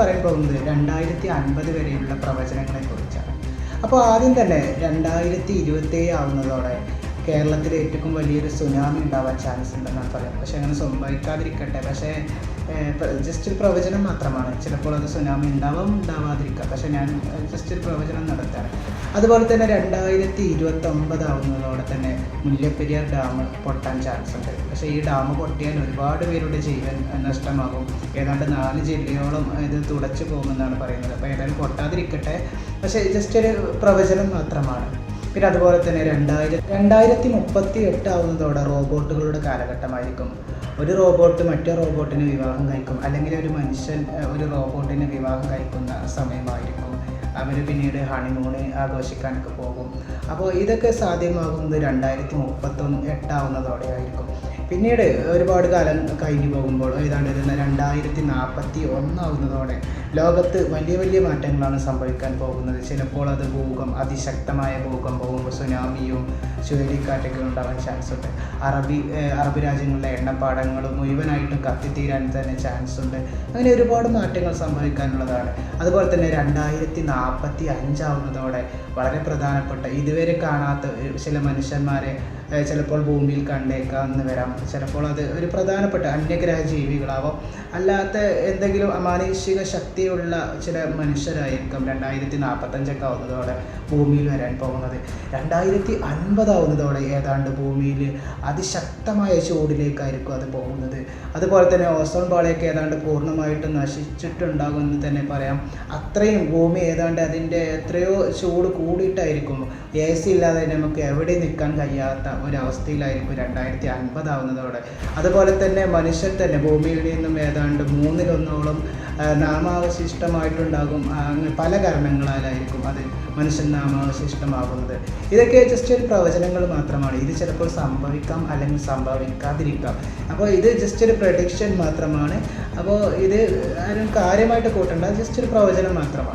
പറയാൻ പോകുന്നത് രണ്ടായിരത്തി അൻപത് വരെയുള്ള പ്രവചനങ്ങളെ കുറിച്ചാണ് അപ്പോൾ ആദ്യം തന്നെ രണ്ടായിരത്തി ഇരുപത്തേഴ് ആവുന്നതോടെ കേരളത്തിൽ ഏറ്റവും വലിയൊരു സുനാമി ഉണ്ടാവാൻ ചാൻസ് ഉണ്ടെന്നാണ് പറയുന്നത് പക്ഷേ അങ്ങനെ സംഭവിക്കാതിരിക്കട്ടെ. പക്ഷേ ജസ്റ്റ് ഒരു പ്രവചനം മാത്രമാണ്. ചിലപ്പോൾ അത് സുനാമി ഉണ്ടാവാം ഉണ്ടാവാതിരിക്കാം. പക്ഷേ ഞാൻ ജസ്റ്റ് ഒരു പ്രവചനം നടത്താണ് അതുപോലെ തന്നെ രണ്ടായിരത്തി ഇരുപത്തൊമ്പത് ആവുന്നതോടെ തന്നെ മുല്ലപ്പെരിയാർ ഡാം പൊട്ടാൻ ചാൻസ് ഉണ്ട്. പക്ഷേ ഈ ഡാം പൊട്ടിയാൽ ഒരുപാട് പേരുടെ ജീവൻ നഷ്ടമാകും. ഏതാണ്ട് നാല് ജില്ലയോളം ഇത് തുടച്ചു പോകുമെന്നാണ് പറയുന്നത്. അപ്പോൾ ഏതായാലും പൊട്ടാതിരിക്കട്ടെ. പക്ഷേ ജസ്റ്റ് ഒരു പ്രവചനം മാത്രമാണ്. പിന്നെ അതുപോലെ തന്നെ രണ്ടായിരം രണ്ടായിരത്തി മുപ്പത്തി എട്ട് ആവുന്നതോടെ റോബോട്ടുകളുടെ കാലഘട്ടമായിരിക്കും. ഒരു റോബോട്ട് മറ്റേ റോബോട്ടിന് വിവാഹം കഴിക്കും. അല്ലെങ്കിൽ ഒരു മനുഷ്യൻ ഒരു റോബോട്ടിന് വിവാഹം കഴിക്കുന്ന സമയമായിരിക്കും. അവർ പിന്നീട് ഹണിമൂണ് ആഘോഷിക്കാനൊക്കെ പോകും. അപ്പോൾ ഇതൊക്കെ സാധ്യമാകുന്നത് രണ്ടായിരത്തി മുപ്പത്തൊന്ന് എട്ടാവുന്നതോടെ ആയിരിക്കും. പിന്നീട് ഒരുപാട് കാലം കഴിഞ്ഞു പോകുമ്പോൾ ഏതാണ്ട് ഒരു രണ്ടായിരത്തി നാൽപ്പത്തി ഒന്നാവുന്നതോടെ ലോകത്ത് വലിയ വലിയ മാറ്റങ്ങളാണ് സംഭവിക്കാൻ പോകുന്നത്. ചിലപ്പോൾ അത് ഭൂകം അതിശക്തമായ ഭൂകമ്പവും സുനാമിയും ചുഴലിക്കാറ്റൊക്കെ ഉണ്ടാവാൻ ചാൻസ് ഉണ്ട്. അറബി അറബ് രാജ്യങ്ങളിലെ എണ്ണപ്പാടങ്ങളും മുഴുവനായിട്ടും കത്തിത്തീരാൻ തന്നെ ചാൻസ് ഉണ്ട്. അങ്ങനെ ഒരുപാട് മാറ്റങ്ങൾ സംഭവിക്കാനുള്ളതാണ്. അതുപോലെ തന്നെ രണ്ടായിരത്തി നാൽപ്പത്തി അഞ്ചാവുന്നതോടെ വളരെ പ്രധാനപ്പെട്ട ഇതുവരെ കാണാത്ത ചില മനുഷ്യന്മാരെ ചിലപ്പോൾ ഭൂമിയിൽ കണ്ടേക്കാമെന്ന് വരാം ചിലപ്പോൾ അത് ഒരു പ്രധാനപ്പെട്ട അന്യഗ്രഹ ജീവികളാവാം അല്ലാത്ത എന്തെങ്കിലും അമാനുഷിക ശക്തിയുള്ള ചില മനുഷ്യരായിരിക്കും രണ്ടായിരത്തി നാൽപ്പത്തഞ്ചൊക്കെ ആവുന്നതോടെ ഭൂമിയിൽ വരാൻ പോകുന്നത്. രണ്ടായിരത്തി അൻപതാവുന്നതോടെ ഏതാണ്ട് ഭൂമിയിൽ അതിശക്തമായ ചൂടിലേക്കായിരിക്കും അത് പോകുന്നത്. അതുപോലെ തന്നെ ഓസോൺ പാളയൊക്കെ ഏതാണ്ട് പൂർണമായിട്ടും നശിച്ചിട്ടുണ്ടാകുമെന്ന് തന്നെ പറയാം. അത്രയും ഭൂമി ഏതാണ്ട് അതിന്റെ എത്രയോ ചൂട് കൂടിയിട്ടായിരിക്കും. എ സി ഇല്ലാതെ നമുക്ക് എവിടെ നിൽക്കാൻ കഴിയാത്ത ഒരവസ്ഥയിലായിരിക്കും രണ്ടായിരത്തി അൻപതാവുന്നതോടെ അതുപോലെ തന്നെ മനുഷ്യൻ തന്നെ ഭൂമിയിൽ നിന്നും ഏതാണ്ട് മൂന്നിലൊന്നോളം നാമാവശിഷ്ടമായിട്ടുണ്ടാകും. പല കാരണങ്ങളാലായിരിക്കും അത് മനുഷ്യൻ നാമാവശിഷ്ടമാകുന്നത്. ഇതൊക്കെ ജസ്റ്റ് ഒരു പ്രവചനങ്ങൾ മാത്രമാണ്. ഇത് ചിലപ്പോൾ സംഭവിക്കാം അല്ലെങ്കിൽ സംഭവിക്കാതിരിക്കാം. അപ്പോൾ ഇത് ജസ്റ്റ് ഒരു പ്രഡിക്ഷൻ മാത്രമാണ്. അപ്പോൾ ഇത് ആരും കാര്യമായിട്ട് കൂട്ടേണ്ട. ജസ്റ്റ് ഒരു പ്രവചനം മാത്രമാണ്.